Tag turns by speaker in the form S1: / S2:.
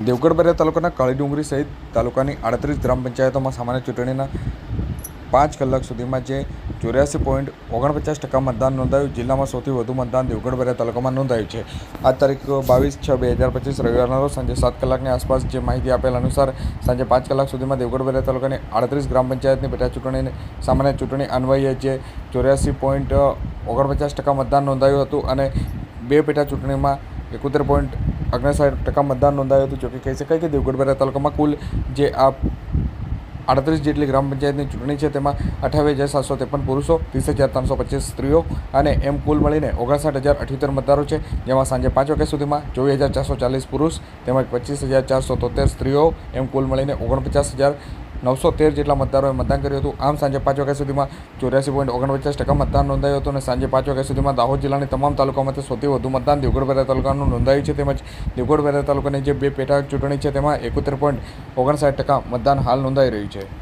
S1: દેવગઢ બરિયા તાલુકાના કાળી ડુંગરી સહિત તાલુકાની આડત્રીસ ગ્રામ પંચાયતોમાં સામાન્ય ચૂંટણીના પાંચ કલાક સુધીમાં જે ચોર્યાસી પોઈન્ટ ઓગણપચાસ ટકા મતદાન નોંધાયું, જિલ્લામાં સૌથી વધુ મતદાન દેવગઢ બરિયા તાલુકામાં નોંધાયું છે. આ તારીખ બાવીસ છ બે હજાર પચીસ રવિવારના રોજ સાંજે સાત કલાકની આસપાસ જે માહિતી આપેલ અનુસાર સાંજે પાંચ કલાક સુધીમાં દેવગઢ બરિયા તાલુકાની આડત્રીસ ગ્રામ પંચાયતની પેટા ચૂંટણીની સામાન્ય ચૂંટણી અન્વયે જે ચોર્યાસી પોઈન્ટ ઓગણપચાસ ટકા મતદાન નોંધાયું હતું અને બે પેટા ચૂંટણીમાં એકોતેર પોઈન્ટ ઓગણસાઠ ટકા મતદાન નોંધાયું હતું. જોકે કહી શકાય કે દેવગઢ તાલુકામાં કુલ જે આ આડત્રીસ જેટલી ગ્રામ પંચાયતની ચૂંટણી છે, તેમાં અઠાવીસ હજાર સાતસો ત્રેપન પુરુષો, ત્રીસ હજાર ત્રણસો પચીસ સ્ત્રીઓ અને એમ કુલ મળીને ઓગણસાઠ હજાર અઠ્યોતેર મતદારો છે. જેમાં સાંજે પાંચ વાગ્યા સુધીમાં ચોવીસ હજાર ચારસો ચાલીસ પુરુષ, તેમજ પચીસ હજાર ચારસો તોતેર સ્ત્રીઓ, એમ કુલ મળીને ઓગણપચાસ હજાર નવસો તેર જેટલા મતદારોએ મતદાન કર્યું હતું. આમ સાંજે પાંચ વાગ્યા સુધીમાં ચોર્યાસી પોઈન્ટ ઓગણપચાસ ટકા મતદાન નોંધાયું હતું અને સાંજે પાંચ વાગ્યા સુધીમાં દાહોદ જિલ્લાની તમામ તાલુકામાંથી સૌથી વધુ મતદાન દેવગઢ તાલુકાનું નોંધાયું છે. તેમજ દેવગઢ તાલુકાની જે બે પેટા ચૂંટણી છે, તેમાં એકોતેર પોઈન્ટ ઓગણસાઠ ટકા મતદાન હાલ નોંધાઈ રહ્યું છે.